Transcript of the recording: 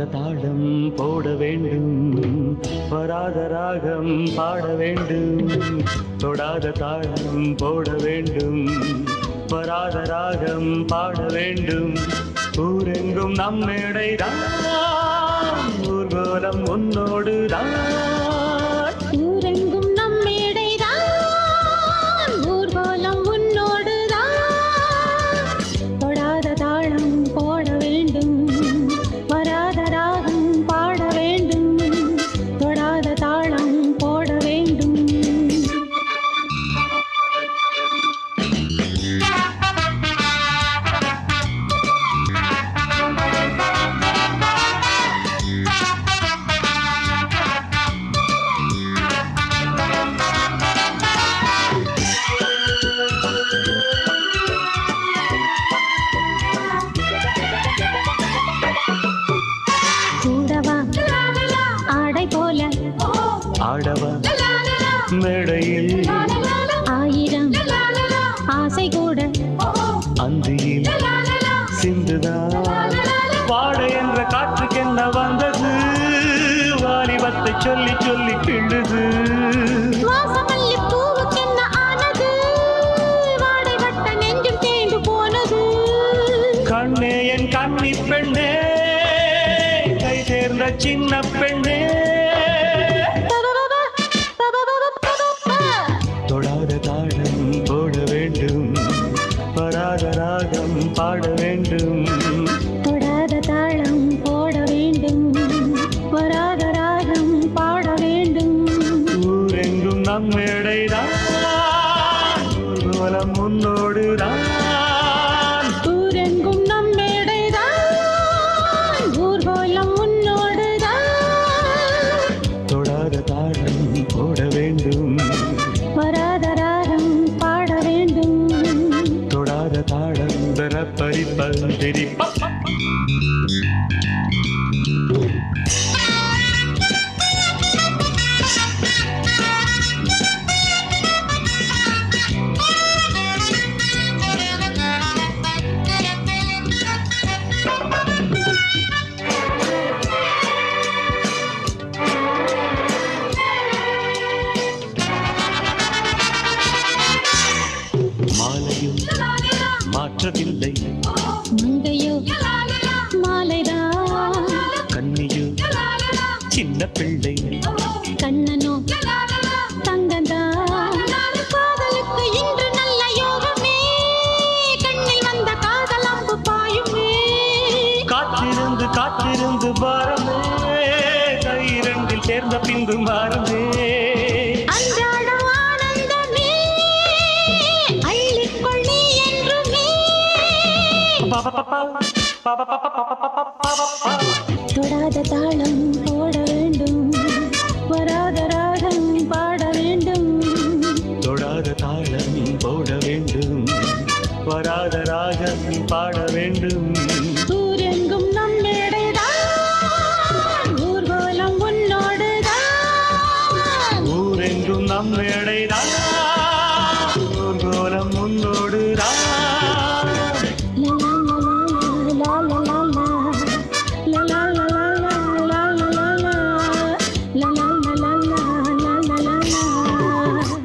தொடாத தாளம் போட வேண்டும். வராத ராகம் பாட வேண்டும். தொடாத தாளம் போட வேண்டும். வராத ராகம் பாட வேண்டும். ஊரெங்கும் நம் மேடைதான் ஊர்கோலம் உன்னோடு மேடையில் ஆயிரம் ஆசை கூட அந்தியில் சிந்துதான் பாட என்ற காற்றுக்கென்ன வந்தது? வாலிபத்தை சொல்லி சொல்லி கிள்ளுது கண்ணே என் கண்ணி பெண்ணே கை சேர்ந்த சின்ன பெண்ணே ராகம் பாட வேண்டும். தொடாத தாளம் போட வேண்டும். வராத ராகம் பாட வேண்டும். ஊரெங்கும் நம் மேடைதான் பறிப்பந்திரி மாலையும் மாற்றவில்லை. சின்ன பிள்ளை கண்ணனோ தங்கந்தான் காதலுக்கு இன்று நல்ல யோகமே கண்ணில் வந்த காதல் அம்பு பாயுமே காத்திருந்து காத்திருந்து பாரமே கை இரண்டில் சேர்ந்த பின்பு மாறுமே அன்றாடம் ஆனந்தமே அள்ளிக்கொள் நீ என்றுமே தொடாத தாளம் போட வேண்டும். வராத ராகம் பாட வேண்டும். தொடாத தாளம் போட வேண்டும். வராத ராகம் பாட வேண்டும். ஊரெங்கும் நம் மேடைதான் ஊர்வலம் உன்னோடுதான் ஊரெங்கும் நம் மேடைதான்